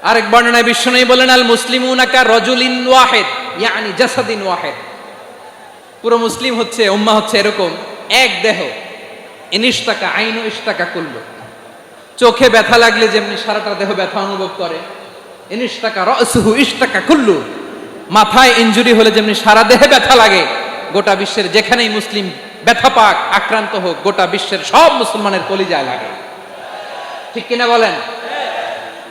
আরেক বর্ণনায় বিশ্বনবী বলেন, আল মুসলিমুনাকা রজুলিন ওয়াহেদ ইয়ানি জাসাদিন ওয়াহেদ। পুরো মুসলিম হচ্ছে, উম্মা হচ্ছে এরকম, এক দেহ। ইনিশতাকা আইন ইশতাকা কুল্লু। চোখে ব্যথা লাগলে যেমনি সারাটা দেহ ব্যথা অনুভব করে ইনিশতাকা রসুহু ইশতাকা কুল্লু। মাথায় ইনজুরি হলে যেমনি সারা দেহে ব্যথা লাগে, গোটা বিশ্বের যেখানেই মুসলিম ব্যথা পাক, আক্রান্ত হোক, গোটা বিশ্বের সব মুসলমানের কলিজায় লাগে। ঠিক কিনা বলেন?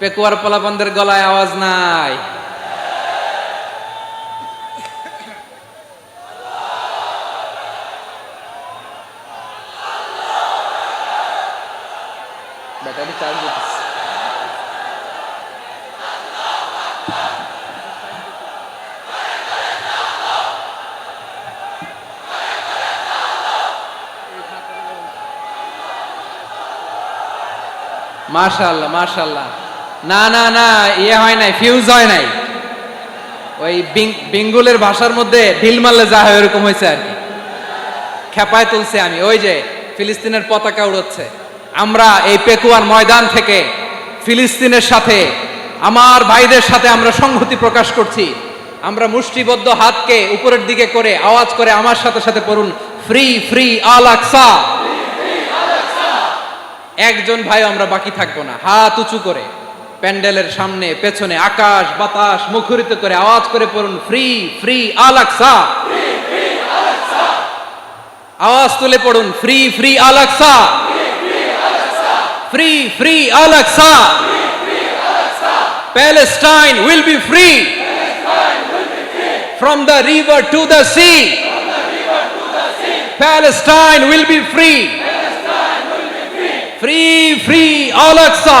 পেকুয়ার পোলাপানদের গলায় আওয়াজ নাই। ব্যাটারি চার্জ মাশাল্লাহ মাশাল্লাহ। না না না ইয়ে হয় নাই ফিউজ হয় নাই। ওই বেঙ্গলের ভাষার মধ্যে ঢিল মারলে যা হয় ওরকম হয়েছে আর কি। খেপায় তুলছে আমি, ওই যে ফিলিস্তিনের পতাকা উড়োচ্ছে। আমরা এই পেকুয়ার ময়দান থেকে ফিলিস্তিনের সাথে, আমার ভাইদের সাথে আমরা সংহতি প্রকাশ করছি। আমরা মুষ্টিবদ্ধ হাতকে উপরের দিকে করে আওয়াজ করে আমার সাথে সাথে পড়ুন, ফ্রি ফ্রি, আল আকসা। একজন ভাই আমরা বাকি থাকব না, হাত উঁচু করে। প্যান্ডেলের সামনে, পেছনে আকাশ, বাতাস, মুখরিত করে আওয়াজ করে পড়ুন, ফ্রি ফ্রি আল আকসা আওয়াজ তুলে পড়ুন, free free Al Aqsa free free Al Aqsa Palestine will be free. the river to the sea Palestine will be free free. Free Al Aqsa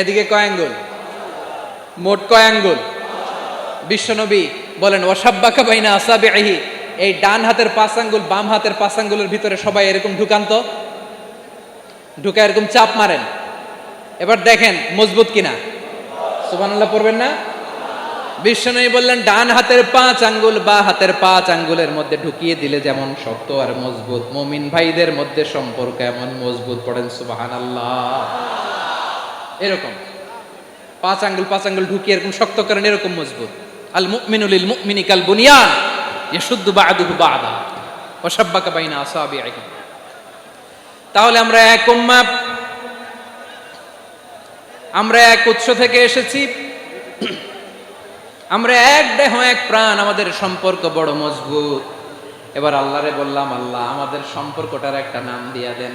এদিকে কয় আঙ্গুল? মোট কয় আঙ্গুল? বিশ্বনবী বলেন ওয়াসাব্বাকা বাইনা আসাবিহি এই ডান হাতের পাঁচ আঙ্গুল, বাম হাতের পাঁচ আঙ্গুলের ভিতরে সবাই এরকম ঢুকান্ত? ঢুকে এরকম চাপ মারেন। এবার দেখেন, মজবুত কিনা? সুবহানাল্লাহ, পড়বেন না? বিশ্বনবী বললেন, ডান হাতের পাঁচ আঙ্গুল, বা হাতের পাঁচ আঙ্গুলের মধ্যে ঢুকিয়ে দিলে যেমন শক্ত আর মজবুত। মমিন ভাইদের মধ্যে সম্পর্ক এমন মজবুত, পড়েন সুবহানাল্লাহ। এরকম। পাঁচ আঙ্গুল পাঁচ আঙ্গুল ঢুকিয়ে এরকম শক্ত করেন, এরকম মজবুত। আল মুমিনু লিল মুমিনি কাল বুনিয়ান বা'দা, ওয়া শাব্বাকা বাইনা আসাবিহি তাহলে আমরা এক আমরা এক উৎস থেকে এসেছি। আমরা এক দেহ, এক প্রাণ, আমাদের সম্পর্ক বড় মজবুত। এবার আল্লাহরে বললাম, আল্লাহ, আমাদের সম্পর্কটার একটা নাম দিয়া দেন।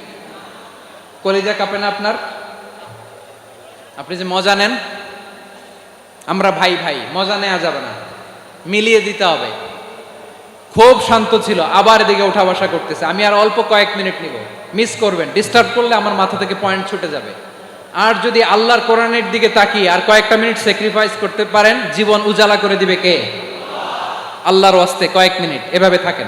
কলিজা কাঁপে না আপনার? আপনি যে মজা নেন, আমরা ভাই ভাই, মজা নেওয়া যাবে না। মিলিয়ে দিতে হবে। খুব শান্ত ছিল, আবার এদিকে উঠা বসা করতেছে। আমি আর অল্প কয়েক মিনিট নিব। মিস করবেন ডিস্টার্ব করলে আমার মাথা থেকে পয়েন্ট ছুটে যাবে। আর যদি আল্লাহর কোরআনের দিকে তাকিয়ে আর কয়েকটা মিনিট স্যাক্রিফাইস করতে পারেন, জীবন উজালা করে দিবে কে? আল্লাহর ওয়াস্তে কয়েক মিনিট, এভাবে থাকেন।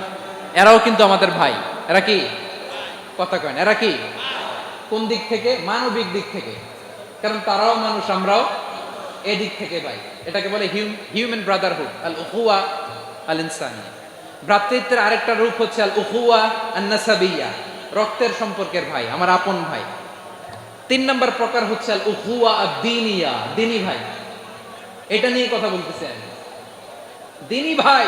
এরাও কিন্তু আমাদের ভাই। এরা কি? কথা কয় না। এরা কি? কোন দিক থেকে? মানবিক দিক থেকে। কারণ তারাও মানুষ, আমরাও এদিক থেকে ভাই। এটাকে বলে হিউম্যান ব্রাদারহুড আল উহুয়া আল ইনসানিয়া ভ্রাতৃত্বের আরেকটা রূপ হচ্ছে আল উহুয়া আন নাসাবিয়া রক্তের সম্পর্কের ভাই, আমার আপন ভাই। তিন নম্বর প্রকার হচ্ছে আল উহুয়া দিনিয়া দিনী ভাই। এটা নিয়ে কথা বলতেছি আমি। দিনী ভাই